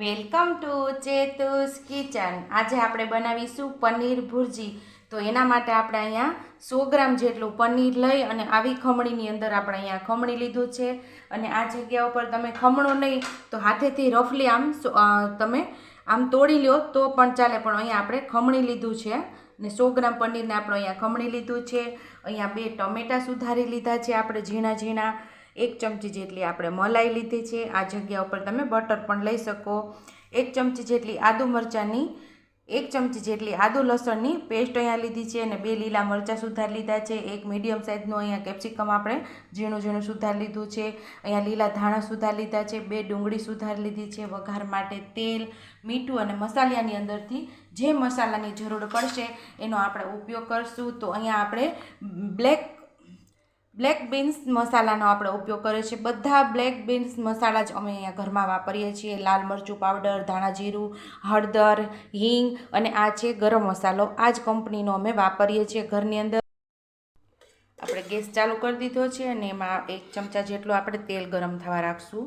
Welcome to ચેતુસ kitchen. આજે આપણે બનાવીશું પનીર ભુરજી. તો એના માટે આપણે અહીંયા સો ગ્રામ જેટલું પનીર લઈ અને આવી ખમણીની અંદર આપણે અહીંયા ખમણી લીધું છે. અને આ જગ્યા ઉપર તમે ખમણો નહીં, તો હાથેથી રફલી આમ તમે આમ તોડી લ્યો, તો પણ ચાલે. પણ અહીંયા આપણે ખમણી લીધું છે. ને સો ગ્રામ પનીરને આપણે અહીંયા ખમણી લીધું છે. અહીંયા બે ટમેટાં સુધારી લીધા છે આપણે ઝીણા ઝીણા એક ચમચી જેટલી આપણે મલાઈ લીધી છે. આ જગ્યા ઉપર તમે બટર પણ લઈ શકો. એક ચમચી જેટલી આદુ મરચાંની, એક ચમચી જેટલી આદુ લસણની પેસ્ટ અહીંયા લીધી છે અને બે લીલા મરચાં સુધાર લીધા છે. એક મીડિયમ સાઇઝનું અહીંયા કેપ્સિકમ આપણે ઝીણું ઝીણું સુધાર લીધું છે. અહીંયા લીલા ધાણા સુધાર લીધા છે. બે ડુંગળી સુધાર લીધી છે. વઘાર માટે તેલ, મીઠું અને મસાલાની અંદરથી જે મસાલાની જરૂર પડશે એનો આપણે ઉપયોગ કરશું. તો અહીંયા આપણે બ્લેક બ્લેક બીન્સ મસાલાનો આપણે ઉપયોગ કરીએ છીએ બધા બ્લેક બીન્સ મસાલા જ અમે અહીંયા ઘરમાં વાપરીએ છીએ. લાલ મરચું પાવડર, ધાણા જીરું, હળદર, હિંગ અને આ છે ગરમ મસાલો. આ જ કંપનીનો અમે વાપરીએ છીએ. ઘરની અંદર આપણે ગેસ ચાલુ કરી દીધો છે અને એમાં એક ચમચા જેટલું આપણે તેલ ગરમ થવા રાખશું.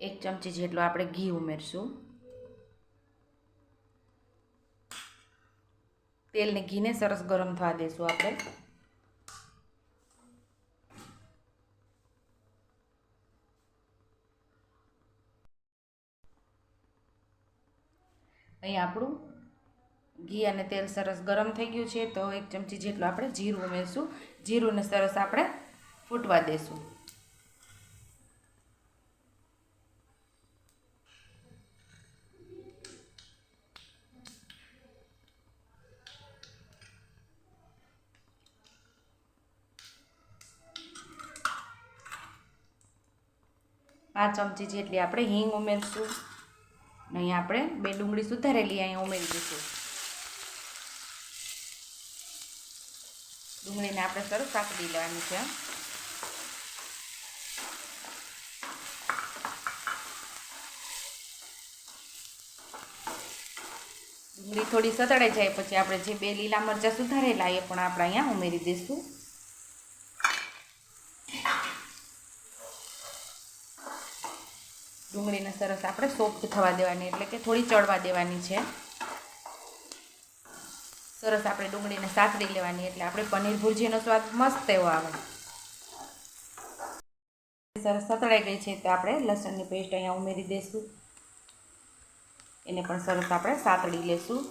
એક ચમચી જેટલું આપણે ઘી ઉમેરશું. તેલને ઘીને સરસ ગરમ થવા દેશું આપણે. અહીં આપણું ઘી અને તેલ સરસ ગરમ થઈ ગયું છે, તો એક ચમચી જેટલું આપણે જીરું ઉમેરશું. જીરુંને સરસ આપણે ફૂટવા દેશું. પાંચ ચમચી જેટલી આપણે હિંગ ઉમેરશું. અહીંયા આપણે બે ડુંગળી સુધારેલી અહીંયા ઉમેરી દઈશું ડુંગળીને આપણે સરસ સાકડી લેવાની છે. ડુંગળી થોડી સતળાઈ જાય પછી આપણે જે બે લીલા મરચાં સુધારેલા એ પણ આપણે અહીંયા ઉમેરી દઈશું. ડુંગળીને સરસ આપણે સોફ્ટ થવા દેવાની, એટલે કે થોડી ચડવા દેવાની છે. સરસ આપણે ડુંગળીને સાતડી લેવાની, એટલે આપણે પનીર ભુરજીનો સ્વાદ મસ્ત એવો આવે. સરસ સતળાઈ ગઈ છે, તો આપણે લસણની પેસ્ટ અહીંયા ઉમેરી દઈશું. એને પણ સરસ આપણે સાતળી લેશું.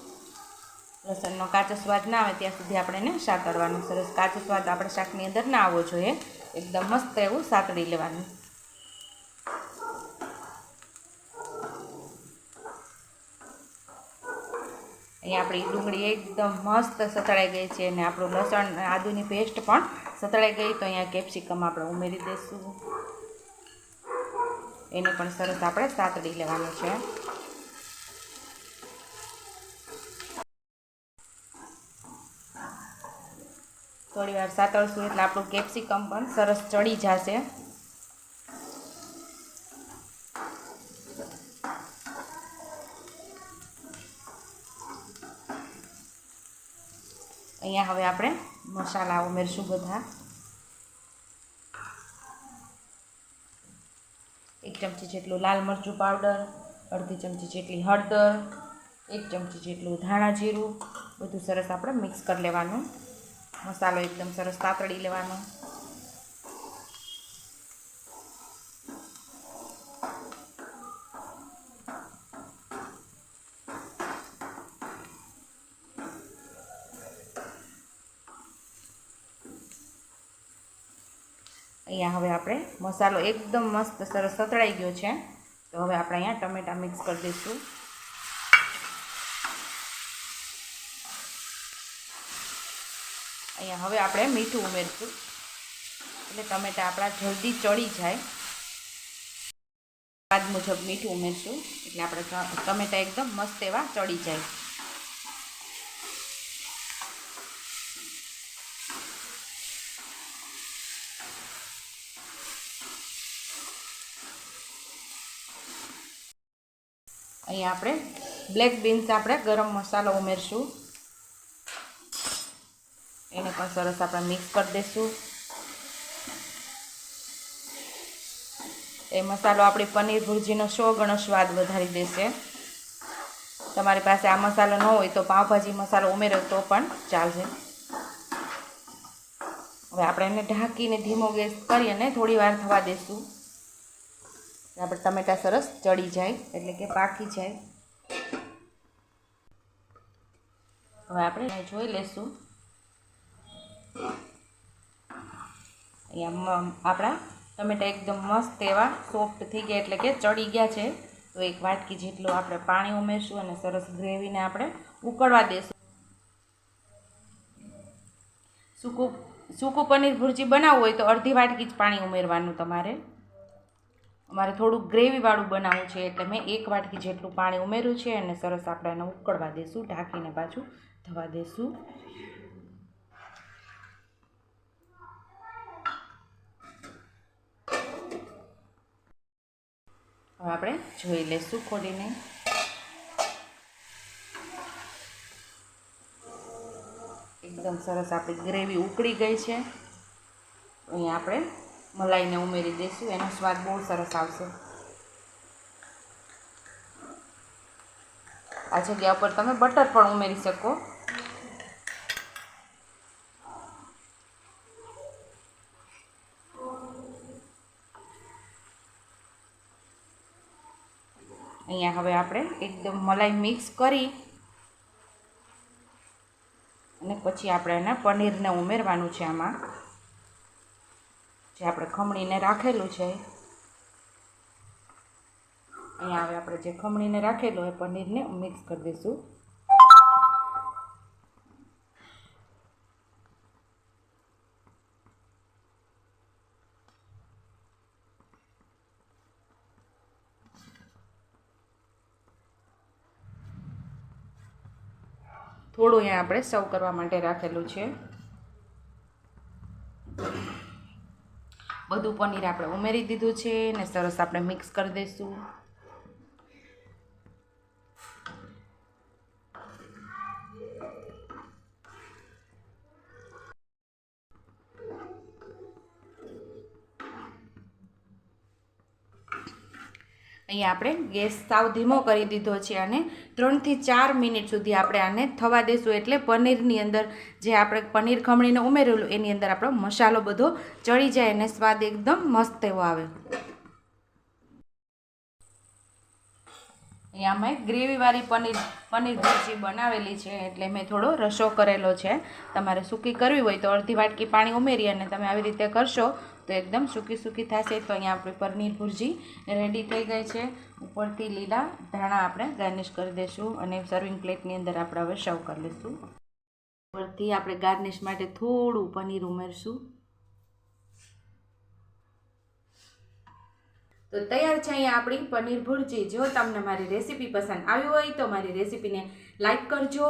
લસણનો કાચો સ્વાદ ના આવે ત્યાં સુધી આપણે એને સાતળવાનું સરસ કાચો સ્વાદ આપણે શાકની અંદર ના આવવો જોઈએ. એકદમ મસ્ત એવું સાતળી લેવાનું. અહીંયા આપણી ડુંગળી એકદમ મસ્ત સતળાઈ ગઈ છે અને આપણું લસણ આદુની પેસ્ટ પણ સતળાઈ ગઈ. તો અહીંયા કેપ્સિકમ આપણે ઉમેરી દઈશું એને પણ સરસ આપણે સાતડી લેવાનું છે. થોડી વાર સાતળશું એટલે આપણું કેપ્સિકમ પણ સરસ ચડી જશે. અહીંયા હવે આપણે મસાલા ઉમેરશું બધા. એક ચમચી જેટલું લાલ મરચું પાવડર, અડધી ચમચી જેટલી હળદર, એક ચમચી જેટલું ધાણા જીરું. બધું સરસ આપણે મિક્સ કરી લેવાનું. મસાલો એકદમ સરસ પાતળી લેવાનો. અહીંયા હવે આપણે મસાલો એકદમ મસ્ત સરસ સતળાઈ ગયો છે. તો હવે આપણે અહીંયા ટમેટાં મિક્સ કરી દઈશું. અહીંયા હવે આપણે મીઠું ઉમેરશું. એટલે ટમેટાં આપણા જલ્દી ચડી જાય. સ્વાદ મુજબ મીઠું ઉમેરશું. એટલે આપણે ટમેટાં એકદમ મસ્ત એવા ચડી જાય. અહીંયા આપણે બ્લેક બીન્સ આપણે ગરમ મસાલો ઉમેરશું. એને પણ સરસ આપણે મિક્સ કરી દઈશું. એ મસાલો આપણી પનીર ભુરજીનો સો ગણો સ્વાદ વધારી દેશે. તમારી પાસે આ મસાલો ન હોય તો પાવભાજી મસાલો ઉમેરો તો પણ ચાલશે. હવે આપણે એને ઢાંકીને ધીમો ગેસ કરી અને થોડી વાર થવા દઈશું આપણે ટમેટા સરસ ચડી જાય, એટલે કે પાકી જાય. હવે આપણે જોઈ લેશું અહીંયા આપણા ટમેટા એકદમ મસ્ત એવા સોફ્ટ થઈ ગયા, એટલે કે ચડી ગયા છે. તો એક વાટકી જેટલું આપણે પાણી ઉમેરશું અને સરસ ગ્રેવીને આપણે ઉકળવા દઈશું સૂકું સૂકું પનીર ભુરજી બનાવવું હોય તો અડધી વાટકી જ પાણી ઉમેરવાનું તમારે. અમારે થોડું ગ્રેવીવાળું બનાવવું છે એટલે મેં એક વાટકી જેટલું પાણી ઉમેર્યું છે અને સરસ આપણે એને ઉકળવા દઈશું ઢાંકીને પાછું થવા દઈશું હવે આપણે જોઈ લઈશું ખોલીને. એકદમ સરસ આપણી ગ્રેવી ઉકળી ગઈ છે. અહીંયા આપણે મલાઈને ઉમેરી દઈશું એનો સ્વાદ બહુ સરસ આવશે આ જગ્યા પર તમે બટર પણ ઉમેરી શકો અહીંયા હવે આપણે એકદમ મલાઈ મિક્સ કરી અને પછી આપણે એને પનીરને ઉમેરવાનું છે આમાં. જે આપણે ખમણીને રાખેલું છે. અહીંયા હવે આપણે જે ખમણીને રાખેલું એ પનીરને મિક્સ કરી દઈશું. થોડું અહીંયા આપણે સર્વ કરવા માટે રાખેલું છે. બધું પનીર આપણે ઉમેરી દીધું છે ને સરસ આપણે મિક્સ કરી દઈશું. અહીંયા આપણે ગેસ સાવ ધીમો કરી દીધો છે અને ત્રણથી ચાર મિનિટ સુધી આપણે આને થવા દેશું. એટલે પનીરની અંદર જે આપણે પનીર ખમણીને ઉમેરેલું, એની અંદર આપણો મસાલો બધો ચડી જાય અને સ્વાદ એકદમ મસ્ત એવો આવે. અહીંયા મેં ગ્રેવીવાળી પનીર પનીર ભુરજી બનાવેલી છે. એટલે મેં થોડો રસો કરેલો છે. તમારે સૂકી કરવી હોય તો અડધી વાટકી પાણી ઉમેરી અને તમે આવી રીતે કરશો તો એકદમ સૂકી સૂકી થશે તો અહીંયા આપણી પનીર ભુરજી રેડી થઈ ગઈ છે. ઉપરથી લીલા ધાણા આપણે ગાર્નિશ કરી દઈશું અને સર્વિંગ પ્લેટની અંદર આપણે હવે સર્વ કરી લઈશું. ઉપરથી આપણે ગાર્નિશ માટે થોડું પનીર ઉમેરશું. તો તૈયાર છે અહીંયા આપણી પનીર ભુરજી. જો તમને મારી રેસીપી પસંદ આવી હોય તો મારી રેસીપીને લાઈક કરજો.